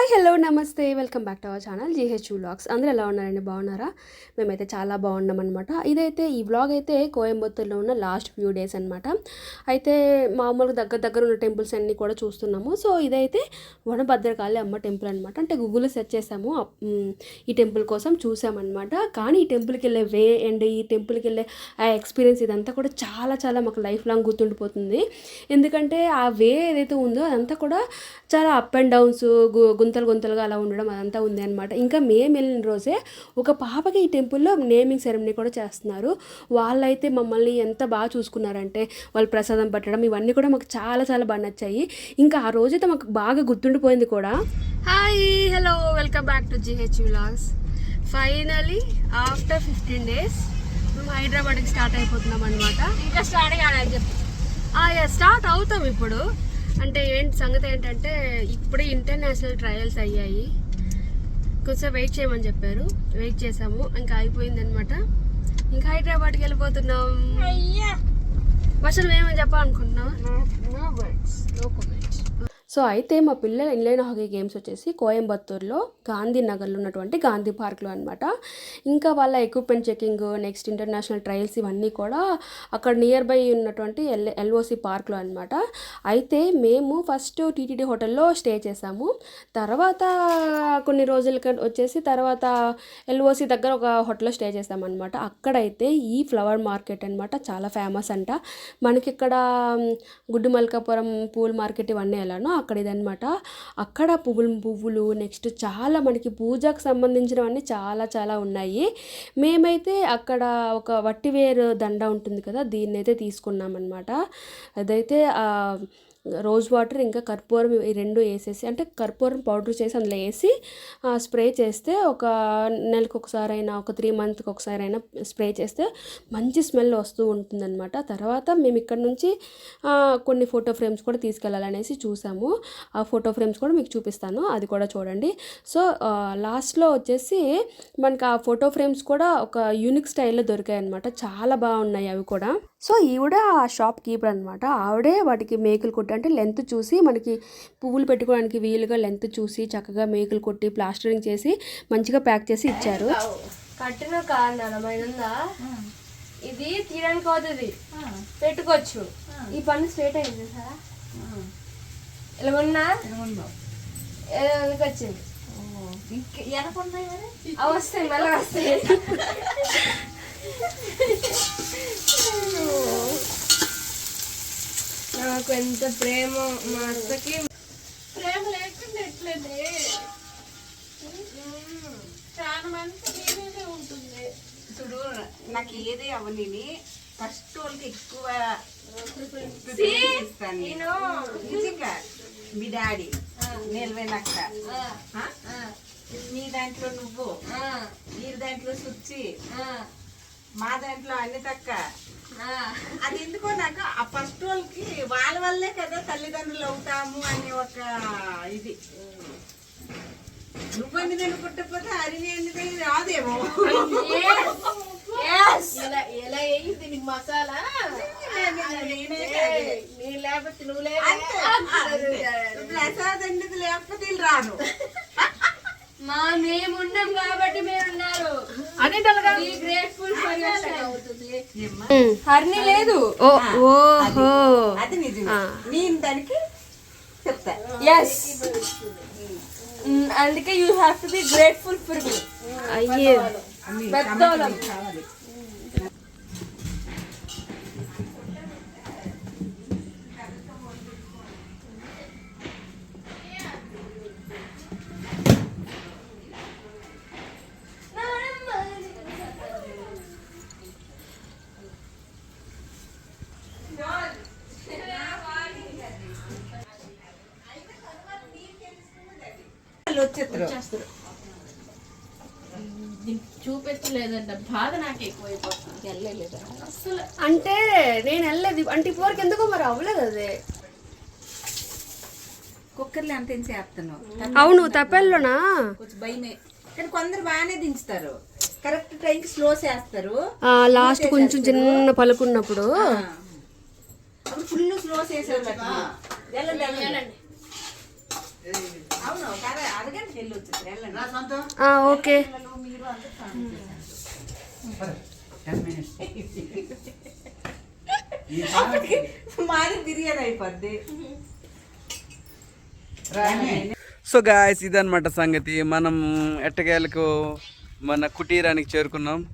Hi hello నమస్తే. Welcome back to our channel G H vlogs. అందరూ ఎలా ఉన్నారండి? బాగున్నారా? మేమైతే చాలా బాగున్నాం అనమాట ఇదైతే ఈ వ్లాగ్ అయితే కోయంబత్తూర్లో ఉన్న లాస్ట్ ఫ్యూ డేస్ అనమాట అయితే మామూలుగా దగ్గర దగ్గర ఉన్న టెంపుల్స్ అన్నీ కూడా చూస్తున్నాము. సో ఇదైతే వనభద్రకాళి అమ్మ టెంపుల్ అనమాట అంటే గూగుల్లో సెర్చ్ చేసాము. ఈ టెంపుల్ కోసం చూసామన్నమాట. కానీ ఈ టెంపుల్కి వెళ్ళే వే అండ్ ఈ టెంపుల్కి వెళ్ళే ఆ ఎక్స్పీరియన్స్ ఇదంతా కూడా చాలా చాలా మాకు లైఫ్ లాంగ్ గుర్తుండిపోతుంది. ఎందుకంటే ఆ వే ఏదైతే ఉందో అదంతా కూడా చాలా అప్ అండ్ డౌన్స్ గుంతలు గుంతలుగా అలా ఉండడం అదంతా ఉంది అనమాట ఇంకా మేము వెళ్ళిన రోజే ఒక పాపకి ఈ టెంపుల్లో నేమింగ్ సెరమనీ కూడా చేస్తున్నారు. వాళ్ళైతే మమ్మల్ని ఎంత బాగా చూసుకున్నారంటే వాళ్ళు ప్రసాదం పట్టడం ఇవన్నీ కూడా మాకు చాలా చాలా బాగా నచ్చాయి. ఇంకా ఆ రోజైతే మాకు బాగా గుర్తుండిపోయింది కూడా. Hi hello welcome back to G H vlogs finally after fifteen days మేము హైదరాబాద్కి స్టార్ట్ అయిపోతున్నాం అనమాట ఇంకా స్టార్ట్ కాలేదు. చెప్పు స్టార్ట్ అవుతాం ఇప్పుడు. అంటే ఏంటి సంగతి ఏంటంటే ఇప్పుడే ఇంటర్నేషనల్ ట్రయల్స్ అయ్యాయి. కొంచెం వెయిట్ చేయమని చెప్పారు. వెయిట్ చేసాము ఇంకా అయిపోయింది అనమాట ఇంకా హైదరాబాద్కి వెళ్ళిపోతున్నాం. అసలు ఏమని చెప్పాలనుకుంటున్నావా no words no comments so అయితే మా పిల్లల ఇన్లైన్ హాకీ గేమ్స్ వచ్చేసి కోయంబత్తూర్లో గాంధీనగర్లో ఉన్నటువంటి గాంధీ పార్క్లో అనమాట ఇంకా వాళ్ళ equipment checking next international trials ఇవన్నీ కూడా అక్కడ నియర్ బై ఉన్నటువంటి ఎల్ ఎల్ఓసి పార్క్లో అనమాట అయితే మేము ఫస్ట్ టీటీడీ హోటల్లో స్టే చేసాము. తర్వాత కొన్ని రోజులకి వచ్చేసి తర్వాత ఎల్ఓసి దగ్గర ఒక హోటల్లో స్టే చేసామన్నమాట అక్కడైతే ఈ ఫ్లవర్ మార్కెట్ అనమాట చాలా ఫేమస్ అంట. మనకి ఇక్కడ గుడ్డు మల్కాపురం పూల్ మార్కెట్ ఇవన్నీ వెళ్ళాను అక్కడ ఇదనమాట అక్కడ పువ్వులు పువ్వులు నెక్స్ట్ చాలా మనకి పూజకు సంబంధించినవన్నీ చాలా చాలా ఉన్నాయి. మేమైతే అక్కడ ఒక వట్టివేరు దండ ఉంటుంది కదా దీన్ని అయితే తీసుకున్నాం అనమాట అదైతే రోజ్ వాటర్ ఇంకా కర్పూరం ఈ రెండు వేసేసి అంటే కర్పూరం పౌడర్ చేసి అందులో వేసి స్ప్రే చేస్తే ఒక నెలకు ఒకసారి అయినా ఒక త్రీ మంత్కి ఒకసారి అయినా స్ప్రే చేస్తే మంచి స్మెల్ వస్తూ ఉంటుందన్నమాట. తర్వాత మేము ఇక్కడ నుంచి కొన్ని ఫోటో ఫ్రేమ్స్ కూడా తీసుకెళ్ళాలనేసి చూసాము. ఆ ఫోటో ఫ్రేమ్స్ కూడా మీకు చూపిస్తాను. అది కూడా చూడండి. సో లాస్ట్లో వచ్చేసి మనకి ఆ ఫోటో ఫ్రేమ్స్ కూడా ఒక యూనిక్ స్టైల్లో దొరికాయి అనమాట చాలా బాగున్నాయి అవి కూడా. సో ఈవిడ ఆ షాప్ కీపర్ అనమాట ఆవిడే వాటికి మేకులు కొట్టి అంటే లెంత్ చూసి మనకి పువ్వులు పెట్టుకోవడానికి వీలుగా లెంత్ చూసి చక్కగా మేకులు కొట్టి ప్లాస్టరింగ్ చేసి మంచిగా ప్యాక్ చేసి ఇచ్చారు. కట్టిన కారణమైందా ఇది తీయడానికి అవుతుంది పెట్టుకోవచ్చు. ఈ పన్ను స్ట్రేట్ అయింది సార్. ఇలా ఉన్నా? వచ్చింది. వస్తాయి మళ్ళీ వస్తాయి. నాకు ఎంత ప్రేమ మా అత్తకి. ప్రేమ లేకుండా ఎట్లండి? చాలా మంది నేనే ఉంటుంది. చూడు నాకు ఏది అవని ఫస్ట్ వాళ్ళకి ఎక్కువ ఇస్తాను నేను. నిజంగా మీ డాడీ నిలవేనక్క నీ దాంట్లో నువ్వు ఈ దాంట్లో సుచ్చి. మా దాంట్లో అన్ని తక్క. అది ఎందుకో నాకు ఆ ఫస్ట్ వాళ్ళకి వాళ్ళ వల్లే కదా తల్లిదండ్రులు అవుతాము అనే ఒక ఇది. నువ్వన్నది అనుకుంటపోతే అరివి అన్నది రాదేమో. ఎలా వేయి దీనికి మసాలా. నేనే కాదు. నీ లేకపోతే నువ్వు ప్రసాద్ లేకపోతే రాను మా మేము ఉన్నాం కాబట్టి మీరు ఉన్నారు అదే గ్రేట్ఫుల్ ఫర్ అవుతుంది ఏమ్మా? హర్ని లేదు. ఓ ఓహో. అది. నిజమే. నేను దానికి చెప్తా. ఎస్ అందుకే you have to be grateful for me అయ్యే. పెద్దోళ్ళం చూపించలేదంట బాధ నాకు ఎక్కువైపోతుంది. వెళ్ళలేదు. అసలు అంటే నేను వెళ్ళలేదు. అంటే ఇప్పటివరకు ఎందుకో మరి అవ్వలేదు అదే. కుక్కర్లు అంత ఏం చేస్తాను అవును తపెల్లోనా కొంచెం భయమే. కానీ కొందరు బాగానే దించుతారు. కరెక్ట్ టైంకి స్లో చేస్తారు లాస్ట్ కొంచెం చిన్న పలుకున్నప్పుడు అప్పుడు ఫుల్ స్లో చేసేవాళ్ళు వెళ్ళండి వెళ్ళండి. ఓకే. సో గాయస్ ఇదనమాట సంగతి. మనం ఎట్టకేలకు మన కుటీరానికి చేరుకున్నాం.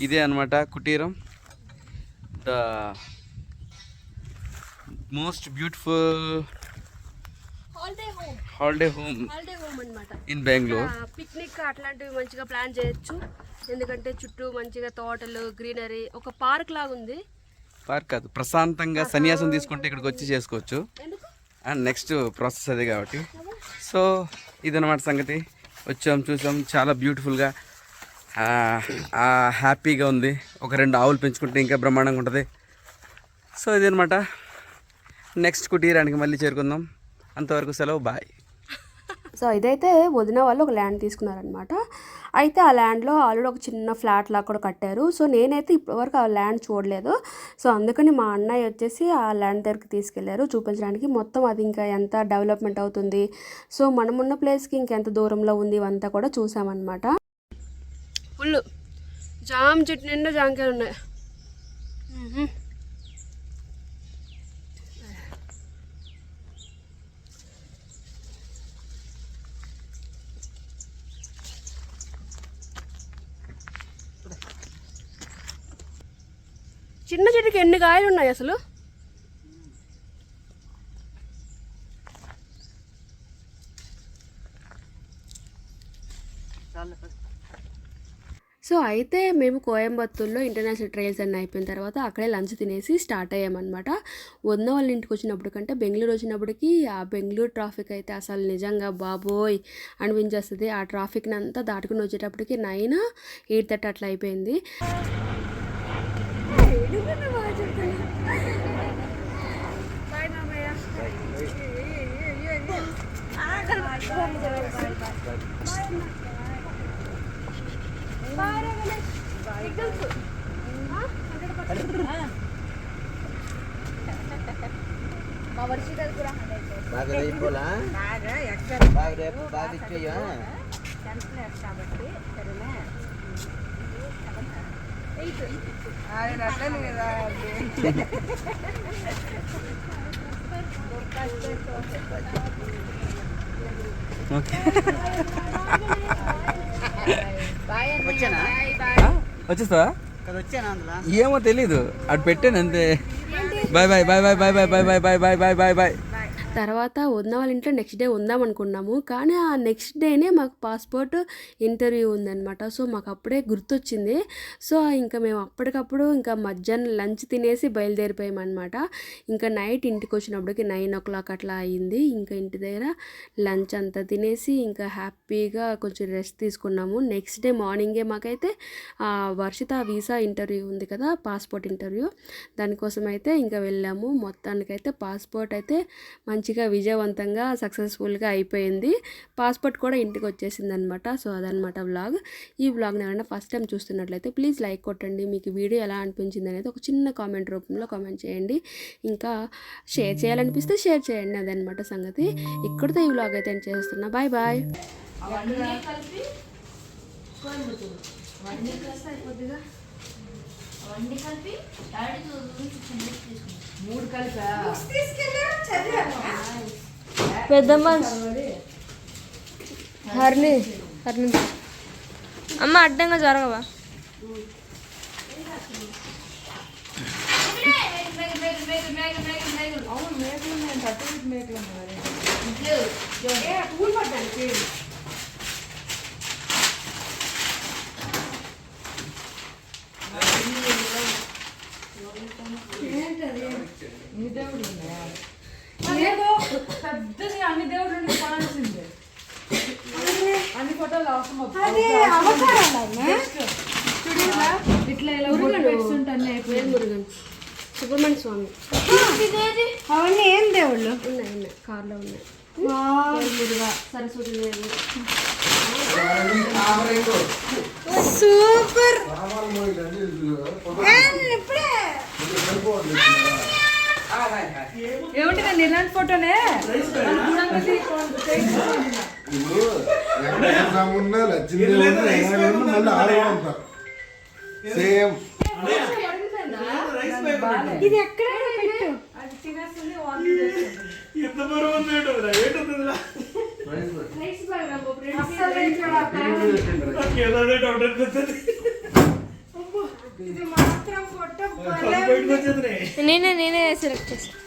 ఇదే అనమాట కుటీరం. The most beautiful home holiday home holiday home అనమాట ఇన్ బెంగళూరు పిక్నిక్ అట్లాంటివి మంచిగా ప్లాన్ చేయొచ్చు. ఎందుకంటే చుట్టూ మంచిగా తోటలు గ్రీనరీ ఒక పార్క్ లాగా ఉంది. పార్క్ కాదు ప్రశాంతంగా సన్యాసం తీసుకుంటే ఇక్కడికి వచ్చి చేసుకోవచ్చు. అండ్ నెక్స్ట్ ప్రాసెస్ అదే కాబట్టి. సో ఇదన్నమాట సంగతి. వచ్చాం చూసాం చాలా బ్యూటిఫుల్గా హ్యాపీగా ఉంది. ఒక రెండు ఆవులు పెంచుకుంటే ఇంకా బ్రహ్మాండంగా ఉంటుంది. సో ఇదనమాట నెక్స్ట్ కుటీరానికి మళ్ళీ చేరుకుందాం. అంతవరకు సెలవు బాయ్ సో ఇదైతే వదిన వాళ్ళు ఒక ల్యాండ్ తీసుకున్నారనమాట అయితే ఆ ల్యాండ్లో ఆల్రెడీ ఒక చిన్న ఫ్లాట్ లాగా కూడా కట్టారు. సో నేనైతే ఇప్పటివరకు ఆ ల్యాండ్ చూడలేదు. సో అందుకని మా అన్నయ్య వచ్చేసి ఆ ల్యాండ్ దగ్గరికి తీసుకెళ్ళారు చూపించడానికి. మొత్తం అది ఇంకా ఎంత డెవలప్మెంట్ అవుతుంది? సో మనమున్న ప్లేస్కి ఇంకెంత దూరంలో ఉంది? ఇవంతా కూడా చూసామన్నమాట. ఫుల్ జామ చెట్టు నిండా జామకాయలు ఉన్నాయి. చిన్న చెట్టుకి ఎన్ని కాయలు ఉన్నాయి అసలు? సో అయితే మేము కోయంబత్తూర్లో ఇంటర్నేషనల్ ట్రయల్స్ అన్నీ అయిపోయిన తర్వాత అక్కడే లంచ్ తినేసి స్టార్ట్ అయ్యామన్నమాట. వంద వాళ్ళ ఇంటికి వచ్చినప్పుడు కంటే బెంగళూరు వచ్చినప్పటికి ఆ బెంగళూరు ట్రాఫిక్ అయితే అసలు నిజంగా బాబోయ్ అనిపించేస్తుంది. ఆ ట్రాఫిక్ని అంతా దాటుకుని వచ్చేటప్పటికి నైన్ ఎయిట్ థర్టీ అట్లా అయిపోయింది. బాగా రేపోలా బాగా ఎక్కడ బాగా రేపు బాగా ఇచ్చేయా టెన్త్ క్లాస్ కాబట్టి సరేనా ఆయన అట్లనే కదా వచ్చానా వచ్చేస్తావా? కదా వచ్చానా అందులో? ఏమో తెలీదు. అటు పెట్టాను అంతే. Bye bye bye bye bye bye bye bye bye bye bye bye bye. తర్వాత వదిన వాళ్ళ ఇంట్లో నెక్స్ట్ డే ఉందాం అనుకున్నాము. కానీ ఆ నెక్స్ట్ డేనే మాకు పాస్పోర్ట్ ఇంటర్వ్యూ ఉందన్నమాట. సో మాకు అప్పుడే గుర్తొచ్చింది. సో ఇంకా మేము అప్పటికప్పుడు ఇంకా మధ్యాహ్నం లంచ్ తినేసి బయలుదేరిపోయామన్నమాట. ఇంకా నైట్ ఇంటికి వచ్చినప్పటికి నైన్ ఓ క్లాక్ అట్లా అయింది. ఇంకా ఇంటి దగ్గర లంచ్ అంతా తినేసి ఇంకా హ్యాపీగా కొంచెం రెస్ట్ తీసుకున్నాము. నెక్స్ట్ డే మార్నింగే మాకైతే ఆ వర్షిత వీసా ఇంటర్వ్యూ ఉంది కదా పాస్పోర్ట్ ఇంటర్వ్యూ దానికోసం అయితే ఇంకా వెళ్ళాము. మొత్తానికైతే పాస్పోర్ట్ అయితే మంచి మంచిగా విజయవంతంగా సక్సెస్ఫుల్గా అయిపోయింది. పాస్పోర్ట్ కూడా ఇంటికి వచ్చేసింది అనమాట సో అదనమాట వ్లాగ్. ఈ వ్లాగ్ని ఎవరైనా ఫస్ట్ టైం చూస్తున్నట్లయితే ప్లీజ్ లైక్ కొట్టండి. మీకు వీడియో ఎలా అనిపించింది అనేది ఒక చిన్న కామెంట్ రూపంలో కామెంట్ చేయండి. ఇంకా షేర్ చేయాలనిపిస్తే షేర్ చేయండి అదనమాట సంగతి. ఇక్కడితో ఈ వ్లాగ్ అయితే చేస్తున్నా. Bye bye. అవన్నీ కలిపి డాడీ మూడు కలిపా? పెద్ద హర్ని హర్ని. అమ్మ అడ్డంగా జరగవా? అవును మేకలు నేను తట్టు మేకలు ఏదో పెద్దది అన్ని దేవుళ్ళు ఉండి కొనాల్సిందే. అన్ని ఫోటోలు అవసరం ఇట్లా ఇలా బొట్టు పెట్టుకుంటే అన్ని అయిపోయింది మురుగన్ సుబ్రహ్మణ్య స్వామి. అవన్నీ ఏం దేవుళ్ళు? ఉన్నాయి ఉన్నాయి. కార్లో ఉన్నాయి. మురుగా సరస్వతి దేవి. సూపర్. ఏమిటి ఏముంటుందండి ఇలాంటి ఫోటోనే? ఇది ఎక్కడ ఎంత బరువు ఉంది ఏంటో ఏంటో అసలు ఏంటో డౌట్ అవుతుంది నేనే నేనే సెలెక్ట్ చేస్తాను